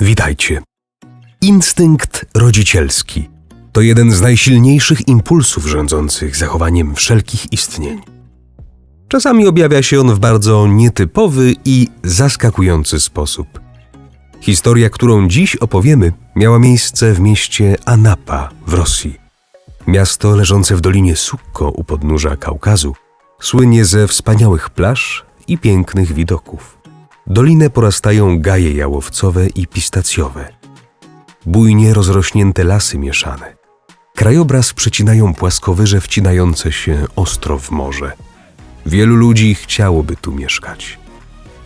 Witajcie. Instynkt rodzicielski to jeden z najsilniejszych impulsów rządzących zachowaniem wszelkich istnień. Czasami objawia się on w bardzo nietypowy i zaskakujący sposób. Historia, którą dziś opowiemy, miała miejsce w mieście Anapa w Rosji. Miasto leżące w dolinie Sukko u podnóża Kaukazu słynie ze wspaniałych plaż i pięknych widoków. Dolinę porastają gaje jałowcowe i pistacjowe. Bujnie rozrośnięte lasy mieszane. Krajobraz przecinają płaskowyże wcinające się ostro w morze. Wielu ludzi chciałoby tu mieszkać.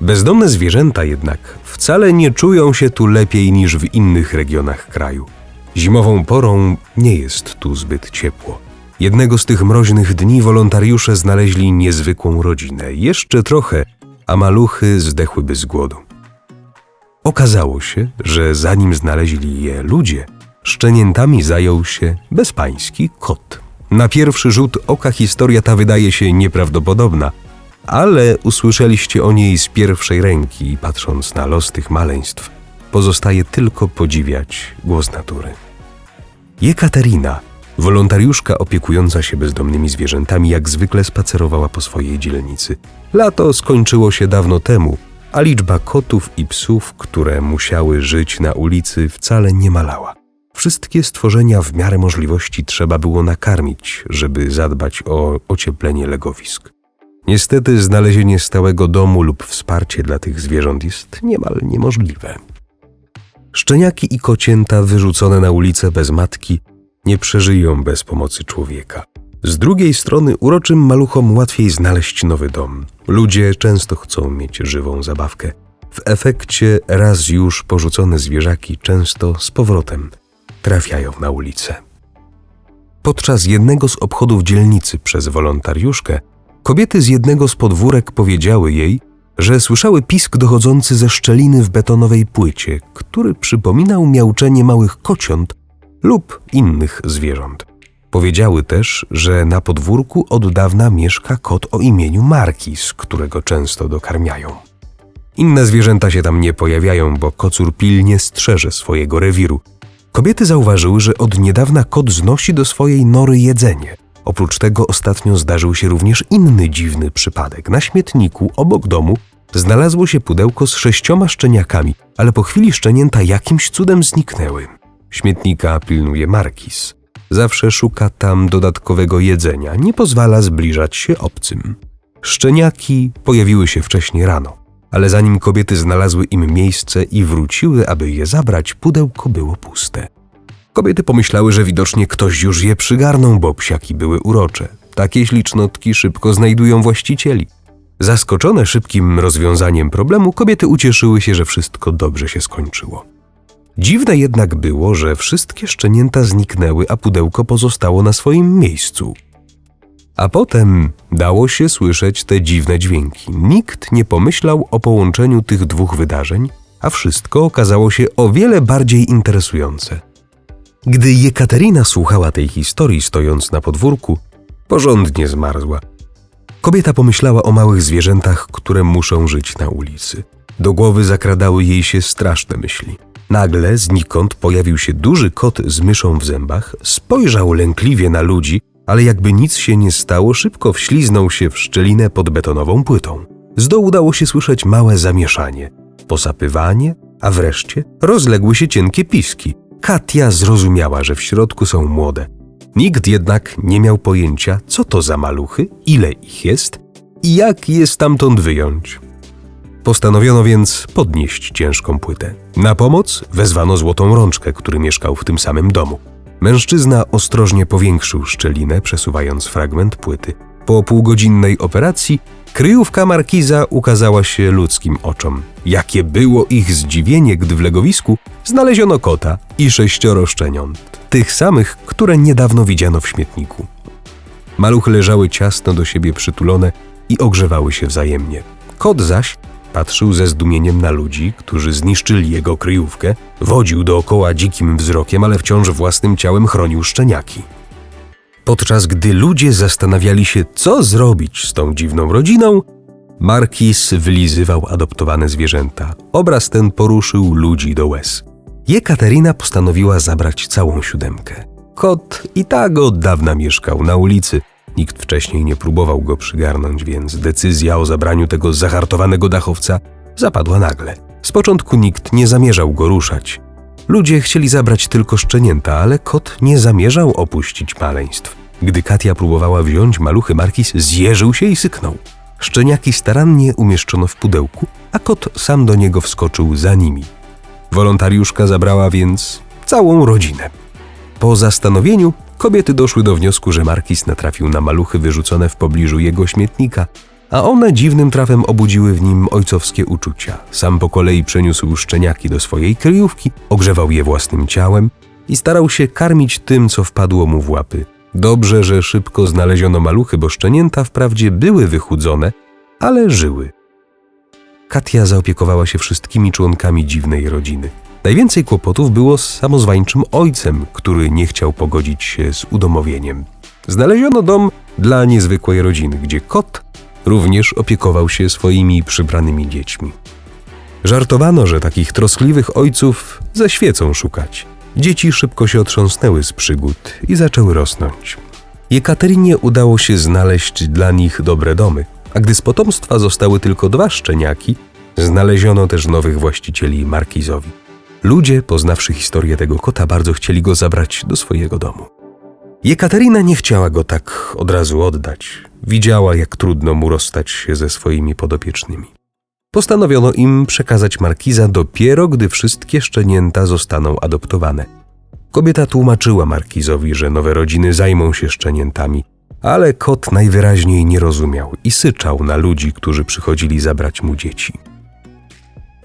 Bezdomne zwierzęta jednak wcale nie czują się tu lepiej niż w innych regionach kraju. Zimową porą nie jest tu zbyt ciepło. Jednego z tych mroźnych dni wolontariusze znaleźli niezwykłą rodzinę. Jeszcze trochę, a maluchy zdechłyby z głodu. Okazało się, że zanim znaleźli je ludzie, szczeniętami zajął się bezpański kot. Na pierwszy rzut oka historia ta wydaje się nieprawdopodobna, ale usłyszeliście o niej z pierwszej ręki i patrząc na los tych maleństw, pozostaje tylko podziwiać głos natury. Jekaterina, wolontariuszka opiekująca się bezdomnymi zwierzętami, jak zwykle spacerowała po swojej dzielnicy. Lato skończyło się dawno temu, a liczba kotów i psów, które musiały żyć na ulicy, wcale nie malała. Wszystkie stworzenia w miarę możliwości trzeba było nakarmić, żeby zadbać o ocieplenie legowisk. Niestety znalezienie stałego domu lub wsparcie dla tych zwierząt jest niemal niemożliwe. Szczeniaki i kocięta wyrzucone na ulicę bez matki nie przeżyją bez pomocy człowieka. Z drugiej strony uroczym maluchom łatwiej znaleźć nowy dom. Ludzie często chcą mieć żywą zabawkę. W efekcie raz już porzucone zwierzaki często z powrotem trafiają na ulicę. Podczas jednego z obchodów dzielnicy przez wolontariuszkę, kobiety z jednego z podwórek powiedziały jej, że słyszały pisk dochodzący ze szczeliny w betonowej płycie, który przypominał miauczenie małych kociąt lub innych zwierząt. Powiedziały też, że na podwórku od dawna mieszka kot o imieniu Markis, którego często dokarmiają. Inne zwierzęta się tam nie pojawiają, bo kocur pilnie strzeże swojego rewiru. Kobiety zauważyły, że od niedawna kot znosi do swojej nory jedzenie. Oprócz tego ostatnio zdarzył się również inny dziwny przypadek. Na śmietniku obok domu znalazło się pudełko z sześcioma szczeniakami, ale po chwili szczenięta jakimś cudem zniknęły. Śmietnika pilnuje Markis. Zawsze szuka tam dodatkowego jedzenia, nie pozwala zbliżać się obcym. Szczeniaki pojawiły się wcześniej rano, ale zanim kobiety znalazły im miejsce i wróciły, aby je zabrać, pudełko było puste. Kobiety pomyślały, że widocznie ktoś już je przygarnął, bo psiaki były urocze. Takie ślicznotki szybko znajdują właścicieli. Zaskoczone szybkim rozwiązaniem problemu, kobiety ucieszyły się, że wszystko dobrze się skończyło. Dziwne jednak było, że wszystkie szczenięta zniknęły, a pudełko pozostało na swoim miejscu. A potem dało się słyszeć te dziwne dźwięki. Nikt nie pomyślał o połączeniu tych dwóch wydarzeń, a wszystko okazało się o wiele bardziej interesujące. Gdy Jekaterina słuchała tej historii stojąc na podwórku, porządnie zmarzła. Kobieta pomyślała o małych zwierzętach, które muszą żyć na ulicy. Do głowy zakradały jej się straszne myśli. Nagle znikąd pojawił się duży kot z myszą w zębach, spojrzał lękliwie na ludzi, ale jakby nic się nie stało, szybko wśliznął się w szczelinę pod betonową płytą. Z dołu dało się słyszeć małe zamieszanie, posapywanie, a wreszcie rozległy się cienkie piski. Katia zrozumiała, że w środku są młode. Nikt jednak nie miał pojęcia, co to za maluchy, ile ich jest i jak je stamtąd wyjąć. Postanowiono więc podnieść ciężką płytę. Na pomoc wezwano złotą rączkę, który mieszkał w tym samym domu. Mężczyzna ostrożnie powiększył szczelinę, przesuwając fragment płyty. Po półgodzinnej operacji kryjówka markiza ukazała się ludzkim oczom. Jakie było ich zdziwienie, gdy w legowisku znaleziono kota i sześcioro szczeniąt, tych samych, które niedawno widziano w śmietniku. Maluchy leżały ciasno do siebie przytulone i ogrzewały się wzajemnie. Kot zaś Patrzył ze zdumieniem na ludzi, którzy zniszczyli jego kryjówkę, wodził dookoła dzikim wzrokiem, ale wciąż własnym ciałem chronił szczeniaki. Podczas gdy ludzie zastanawiali się, co zrobić z tą dziwną rodziną, Markis wylizywał adoptowane zwierzęta. Obraz ten poruszył ludzi do łez. Jekaterina postanowiła zabrać całą siódemkę. Kot i tak od dawna mieszkał na ulicy. Nikt wcześniej nie próbował go przygarnąć, więc decyzja o zabraniu tego zahartowanego dachowca zapadła nagle. Z początku nikt nie zamierzał go ruszać. Ludzie chcieli zabrać tylko szczenięta, ale kot nie zamierzał opuścić maleństw. Gdy Katia próbowała wziąć maluchy, Markis zjeżył się i syknął. Szczeniaki starannie umieszczono w pudełku, a kot sam do niego wskoczył za nimi. Wolontariuszka zabrała więc całą rodzinę. Po zastanowieniu kobiety doszły do wniosku, że Markis natrafił na maluchy wyrzucone w pobliżu jego śmietnika, a one dziwnym trafem obudziły w nim ojcowskie uczucia. Sam po kolei przeniósł szczeniaki do swojej kryjówki, ogrzewał je własnym ciałem i starał się karmić tym, co wpadło mu w łapy. Dobrze, że szybko znaleziono maluchy, bo szczenięta wprawdzie były wychudzone, ale żyły. Katia zaopiekowała się wszystkimi członkami dziwnej rodziny. Najwięcej kłopotów było z samozwańczym ojcem, który nie chciał pogodzić się z udomowieniem. Znaleziono dom dla niezwykłej rodziny, gdzie kot również opiekował się swoimi przybranymi dziećmi. Żartowano, że takich troskliwych ojców ze świecą szukać. Dzieci szybko się otrząsnęły z przygód i zaczęły rosnąć. Jekaterynie udało się znaleźć dla nich dobre domy, a gdy z potomstwa zostały tylko dwa szczeniaki, znaleziono też nowych właścicieli markizowi. Ludzie, poznawszy historię tego kota, bardzo chcieli go zabrać do swojego domu. Jekaterina nie chciała go tak od razu oddać. Widziała, jak trudno mu rozstać się ze swoimi podopiecznymi. Postanowiono im przekazać markiza dopiero, gdy wszystkie szczenięta zostaną adoptowane. Kobieta tłumaczyła markizowi, że nowe rodziny zajmą się szczeniętami, ale kot najwyraźniej nie rozumiał i syczał na ludzi, którzy przychodzili zabrać mu dzieci.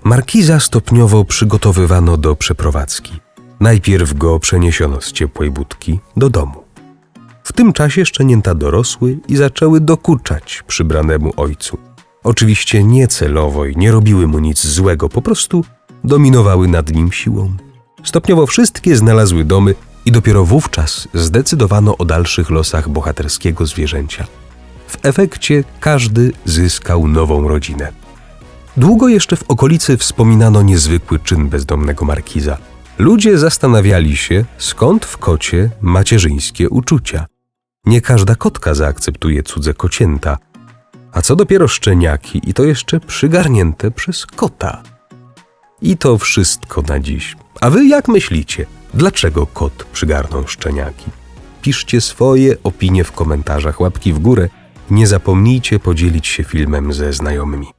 Markiza stopniowo przygotowywano do przeprowadzki. Najpierw go przeniesiono z ciepłej budki do domu. W tym czasie szczenięta dorosły i zaczęły dokuczać przybranemu ojcu. Oczywiście nie celowo i nie robiły mu nic złego, po prostu dominowały nad nim siłą. Stopniowo wszystkie znalazły domy i dopiero wówczas zdecydowano o dalszych losach bohaterskiego zwierzęcia. W efekcie każdy zyskał nową rodzinę. Długo jeszcze w okolicy wspominano niezwykły czyn bezdomnego markiza. Ludzie zastanawiali się, skąd w kocie macierzyńskie uczucia. Nie każda kotka zaakceptuje cudze kocięta, a co dopiero szczeniaki i to jeszcze przygarnięte przez kota. I to wszystko na dziś. A wy jak myślicie? Dlaczego kot przygarnął szczeniaki? Piszcie swoje opinie w komentarzach, łapki w górę. Nie zapomnijcie podzielić się filmem ze znajomymi.